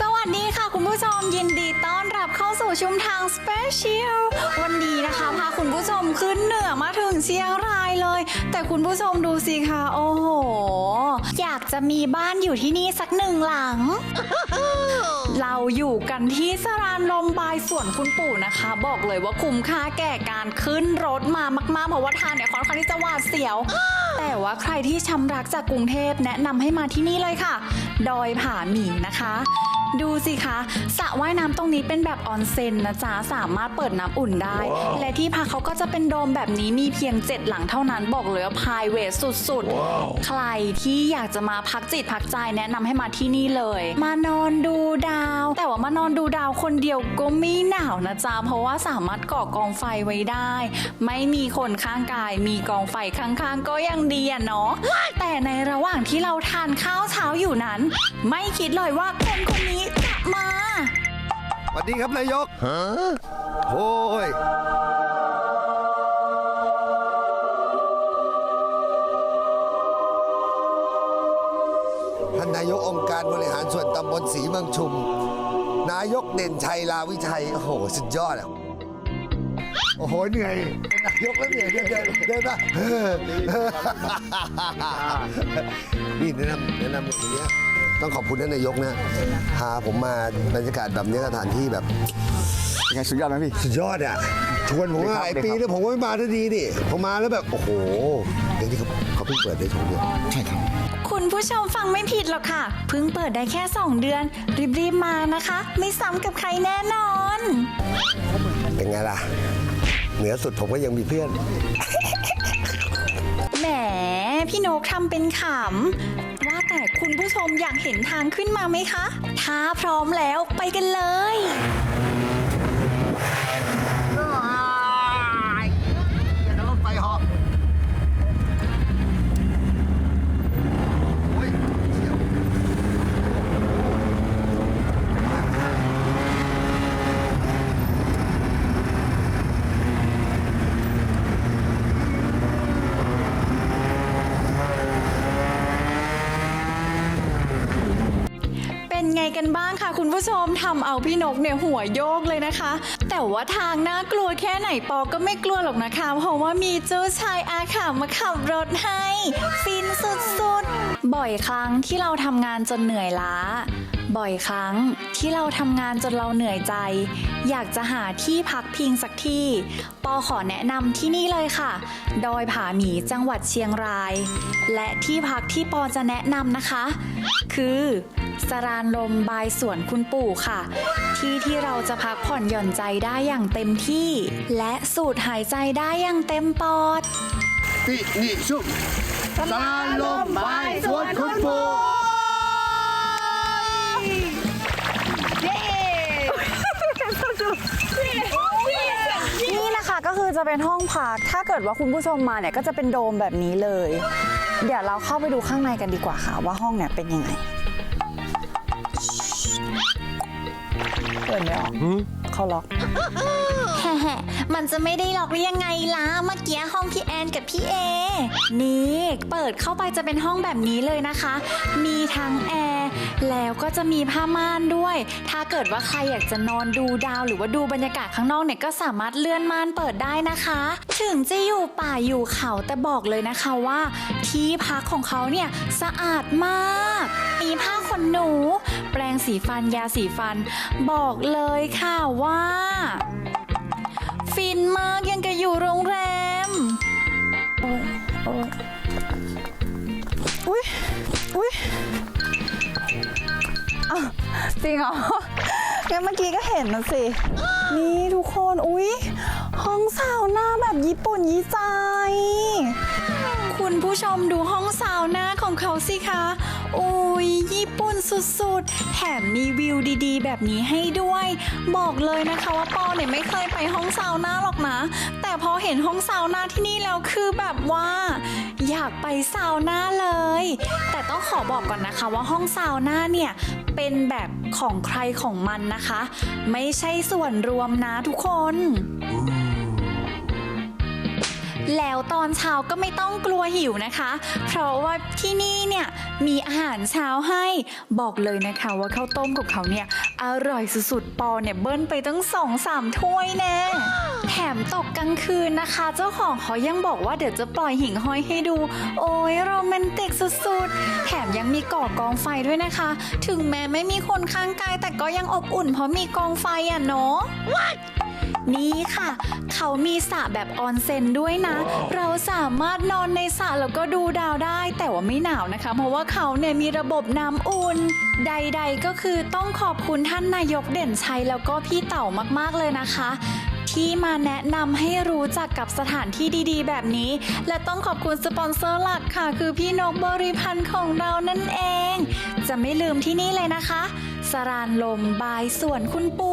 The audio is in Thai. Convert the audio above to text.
สวัสดีค่ะคุณผู้ชมยินดีต้อนรับเข้าสู่ชุมทางสเปเชียลวันนี้นะคะพาคุณผู้ชมขึ้นเหนือมาถึงเชียงรายเลย แต่คุณผู้ชมดูสิคะ โอ้โห อยากจะมีบ้านอยู่ที่นี่สักหนึ่งหลัง เราอยู่กันที่สรานลมบายสวนคุณปู่นะคะ บอกเลยว่าคุ้มค่าแก่การขึ้นรถมามากๆเพราะว่าทางเนี่ยค่อนข้างที่จะหวาดเสียว แต่ว่าใครที่ช้ำรักจากกรุงเทพแนะนำให้มาที่นี่เลยค่ะ ดอยผาหมีนะคะดูสิคะสระว่ายน้ำตรงนี้เป็นแบบออนเซ็นนะจ๊ะสามารถเปิดน้ำอุ่นได้ และที่พักเขาก็จะเป็นโดมแบบนี้มีเพียง 7 หลังเท่านั้นบอกเลยว่าพายเวทสุดๆใครที่อยากจะมาพักจิตพักใจแนะนำให้มาที่นี่เลย มานอนดูดาว แต่ว่ามานอนดูดาวคนเดียวก็ไม่หนาวนะจ๊ะเพราะว่าสามารถก่อกองไฟไว้ได้ ไม่มีคนข้างกาย มีกองไฟข้างๆ ก็ยังดีอะเนาะ แต่ในระหว่างที่เราทานข้าวเช้าอยู่นั้น ไม่คิดเลยว่าคนคนนี้จะมาสวัสดีครับนายกฮะโอ้ย ค์การบริหารส่วนตำบลศรีเมืองชุม นายกเด่นชัยลาวิชัย โอ้โห สุดยอดอะ โอ้โห เหนื่อยเป็นนายกแล้วเหนื่อยเดินเดินเดินมานี่แนะนำแนะนำอย่างนี้ยต้องขอบคุณท่านนายกนะพาผมมาบรรยากาศแบบนี้สถานที่แบบ ยังไงสุดยอดไหมพี่ สุดยอดอะ ชวนผมมาหลายปีแล้วผมก็ไม่มาทันทีดิผมมาแล้วแบบ โอ้โหเดี๋ยวนี้เขาเขาเพิ่งเปิดได้สองเดือนใช่ครับ คุณผู้ชมฟังไม่ผิดหรอกค่ะ เพิ่งเปิดได้แค่ 2 เดือน รีบๆมานะคะ ไม่ซ้ำกับใครแน่นอน เป็นไงล่ะ เหนือสุดผมก็ยังมีเพื่อน แหม พี่นกทำเป็นขำ ว่าแต่คุณผู้ชมอยากเห็นทางขึ้นมาไหมคะ ถ้าพร้อมแล้วไปกันเลย กันบ้างคะคุณผู้ชมทำเอาพี่นกเนี่ยหัวโยกเลยนะคะ แต่ว่าทางน่ากลัวแค่ไหนปอก็ไม่กลัวหรอกนะคะ เพราะว่ามีเจ้าชายอาขามาขับรถให้ฟินสุดๆ บ่อยครั้งที่เราทำงานจนเหนื่อยล้า บ่อยครั้งที่เราทำงานจนเราเหนื่อยใจ อยากจะหาที่พักพิงสักที่ ปอขอแนะนำที่นี่เลยค่ะ ดอยผาหมีจังหวัดเชียงราย และที่พักที่ปอจะแนะนำนะคะ คือ สรานลมบายสวนคุณปู่ค่ะ ที่ที่เราจะพักผ่อนหย่อนใจได้อย่างเต็มที่ และสูดหายใจได้อย่างเต็มปอด ปินิชุสารลมบายสวนคุณปู่นี่นะคะก็คือจะเป็นห้องพัก ถ้าเกิดว่าคุณผู้ชมมาเนี่ยก็จะเป็นโดมแบบนี้เลย เดี๋ยวเราเข้าไปดูข้างในกันดีกว่าค่ะ ว่าห้องเนี่ยเป็นยังไง เปิดไม่ออกเขาล็อก แฮ่มันจะไม่ได้หรอกหรือยังไงล่ะ เมื่อกี้ห้องพี่แอนกับพี่เอ นี่เปิดเข้าไปจะเป็นห้องแบบนี้เลยนะคะ มีทั้งแอร์ แล้วก็จะมีผ้าม่านด้วย ถ้าเกิดว่าใครอยากจะนอนดูดาว หรือว่าดูบรรยากาศข้างนอกเนี่ยก็สามารถเลื่อนม่านเปิดได้นะคะ ถึงจะอยู่ป่าอยู่เขาแต่บอกเลยนะคะว่า ที่พักของเขาเนี่ยสะอาดมาก มีผ้า ขนหนู แปรงสีฟันยาสีฟัน บอกเลยค่ะว่า ฟินมากยังกับอยู่โรงแรมอุ้ยอุ้ยอ้าวจริงเหรองั้นเมื่อกี้ก็เห็นนะสิ นี่ทุกคน อุ้ยห้องสาวหน้าแบบญี่ปุ่นยี่ใจ คุณผู้ชมดูห้องซาวน่าของเขาสิคะ โอ้ย ญี่ปุ่นสุดๆ แถมมีวิวดีๆ แบบนี้ให้ด้วย บอกเลยนะคะว่าปอเนี่ยไม่เคยไปห้องซาวน่าหรอกนะ แต่พอเห็นห้องซาวน่าที่นี่แล้วคือแบบว่า อยากไปซาวน่าเลย แต่ต้องขอบอกก่อนนะคะว่าห้องซาวน่าเนี่ยเป็นแบบของใครของมันนะคะ ไม่ใช่ส่วนรวมนะทุกคน แล้วตอนเช้าก็ไม่ต้องกลัวหิวนะคะ เพราะว่าที่นี่เนี่ยมีอาหารเช้าให้บอกเลยนะคะว่าข้าวต้มของเขาเนี่ยอร่อยสุดๆ ปอเนี่ยเบิ้ลไปตั้งสองสามถ้วยแน่แถมตกกลางคืนนะคะ เจ้าของเขายังบอกว่าเดี๋ยวจะปล่อยหิ่งห้อยให้ดู โอ้ยโรแมนติกสุดๆ แถมยังมีก่อกองไฟด้วยนะคะ ถึงแม้ไม่มีคนข้างกายแต่ก็ยังอบอุ่นเพราะมีกองไฟอะเนาะ นี่ค่ะ เขามีสระแบบออนเซ็นด้วยนะ เราสามารถนอนในสระแล้วก็ดูดาวได้ แต่ว่าไม่หนาวนะคะ เพราะว่าเขาเนี่ยมีระบบน้ำอุ่น ใด ๆ ก็คือต้องขอบคุณท่านนายกเด่นชัยแล้วก็พี่เต่ามากๆเลยนะคะที่มาแนะนำให้รู้จักกับสถานที่ดีๆ แบบนี้ และต้องขอบคุณสปอนเซอร์หลักค่ะ คือพี่นกบริพันธ์ของเรานั่นเอง จะไม่ลืมที่นี่เลยนะคะ สรานลมบายสวนคุณปู